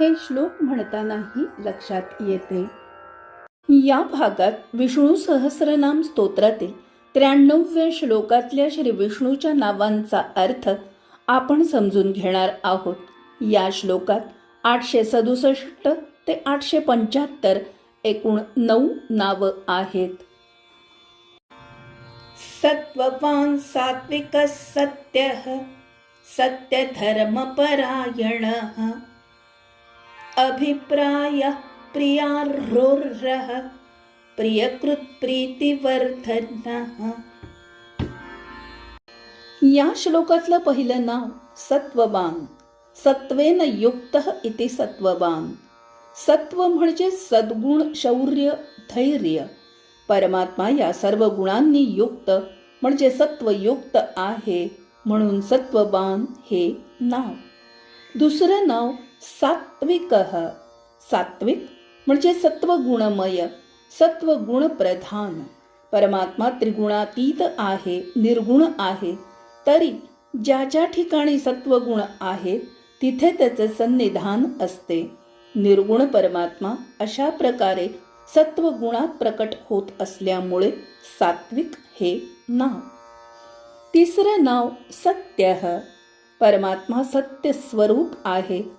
हे श्लोक म्हणतानाही लक्षात येते. या भागात विष्णू सहस्रनाम स्तोत्रातील त्र्याण्णव्या श्लोकातल्या श्री विष्णूच्या नावांचा अर्थ आपण समजून घेणार आहोत. या श्लोकात आठशे सदुसष्ट ते आठशे पंच्याहत्तर एकूण नऊ नावं आहेत. सत्ववान सात्विक सत्य सत्यधर्मपरायणः अभिप्रायः प्रियारोर्रः प्रियकृत्प्रीतिवर्धनः या श्लोकातलं पहिलं नाव सत्ववान सत्वेन युक्त इति सत्ववान सत्व म्हणजे सद्गुण शौर्य धैर्य। परमात्मा या सर्व गुणांनी युक्त म्हणजे सत्वयुक्त आहे म्हणून सत्ववान हे नाव। दुसरं नाव सात्विक. सात्विक म्हणजे सत्वगुणमय सत्वगुण प्रधान परमात्मा त्रिगुणातीत आहे निर्गुण आहे तरी ज्या ज्या ठिकाणी सत्वगुण आहेत तिथे त्याचे सन्निधान असते. निर्गुण परमात्मा अशा प्रकारे सत्वगुणात प्रकट होत असल्यामुळे सात्विक हे नाव. तिसरं नाव सत्य. परमात्मा सत्य स्वरूप आहे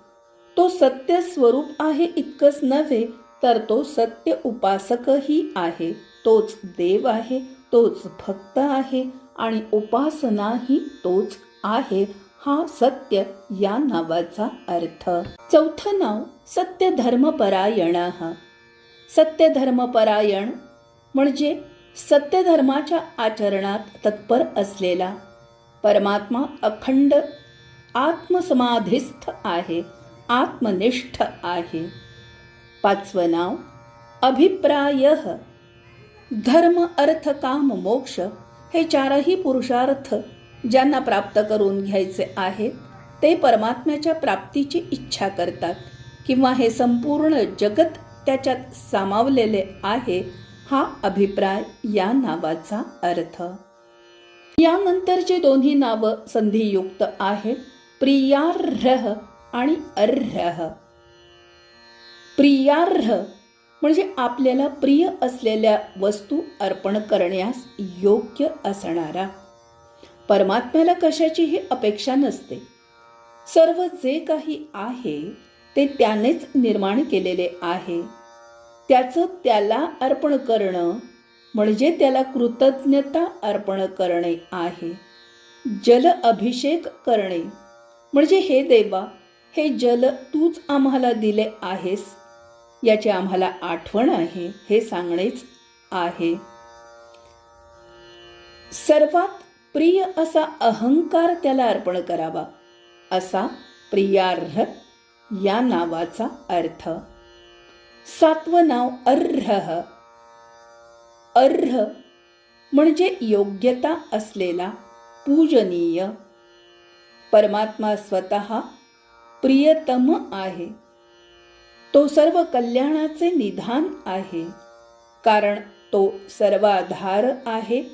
तो सत्य स्वरूप आहे इतकंच नव्हे तर तो सत्य उपासकही आहे. तोच देव आहे तोच भक्त आहे आणि उपासनाही तोच आहे हा सत्य या नावाचा अर्थ. चौथं नाव सत्य धर्मपरायण सत्य धर्मपरायण म्हणजे सत्य धर्माच्या आचरणात तत्पर असलेला परमात्मा अखंड आत्मसमाधिस्थ आहे. आत्मनिष्ठ आहे. पाचवं नाव अभिप्राय. धर्म अर्थ काम मोक्ष हे चारही पुरुषार्थ ज्यांना प्राप्त करून घ्यायचे आहेत ते परमात्म्याच्या प्राप्तीची इच्छा करतात किंवा हे संपूर्ण जगत त्याच्यात सामावलेले आहे हा अभिप्राय या नावाचा अर्थ. यानंतरची दोन्ही नावं संधियुक्त आहेत. प्रियार्ह आणि अर्ह प्रियार्ह म्हणजे आपल्याला प्रिय असलेल्या वस्तू अर्पण करण्यास योग्य असणारा. परमात्म्याला कशाचीही अपेक्षा नसते. सर्व जे काही आहे ते त्यानेच निर्माण केलेले आहे. त्याचं त्याला अर्पण करणं म्हणजे त्याला कृतज्ञता अर्पण करणे आहे. जल अभिषेक करणे म्हणजे हे देवा हे जल तूच आम्हाला दिले आहेस. याची आम्हाला आठवण आहे हे सांगणेच आहे. सर्वात प्रिय असा अहंकार त्याला अर्पण करावा. असा प्रियार्ह या नावाचा अर्थ. सातवं नाव अर्ह अर्ह म्हणजे योग्यता असलेला पूजनीय. परमात्मा स्वतः प्रियतम आहे. तो सर्व कल्याणाचे निधान आहे. कारण तो सर्वाधार आहे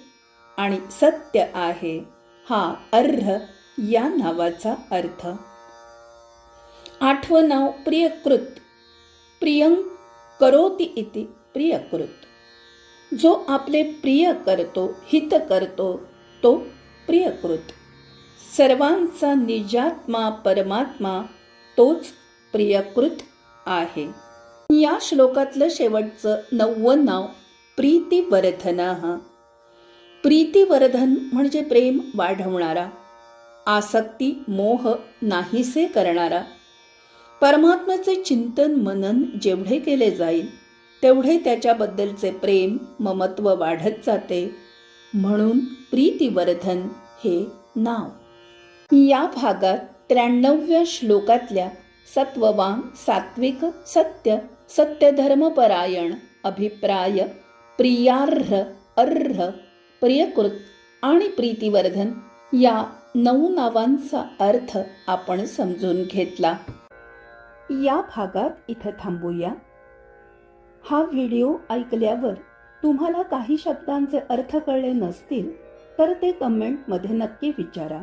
आणि सत्य आहे. हा अर्ह या नावाचा अर्थ. आठवं नाव प्रियकृत. प्रियं करोति इति प्रियकृत. जो आपले प्रिय करतो हित करतो तो प्रियकृत. सर्वांचा निजात्मा परमात्मा तोच प्रियकृत आहे. या श्लोकातलं शेवटचं नववं नाव प्रीतिवर्धना. प्रीतिवर्धन म्हणजे प्रेम वाढवणारा आसक्ती मोह नाहीसे करणारा. परमात्म्याचे चिंतन मनन जेवढे केले जाईल तेवढे त्याच्याबद्दलचे प्रेम ममत्व वाढत जाते. म्हणून प्रीतिवर्धन हे नाव. या भागात त्र्याण्णव्या श्लोकातल्या सत्ववान सात्विक सत्य सत्यधर्मपरायण अभिप्राय प्रियार्ह अर्ह प्रियकृत आणि प्रीतिवर्धन या नऊ नावांचा अर्थ आपण समजून घेतला. या भागात इथं थांबूया. हा व्हिडिओ ऐकल्यावर तुम्हाला काही शब्दांचे अर्थ कळले नसतील तर ते कमेंटमध्ये नक्की विचारा.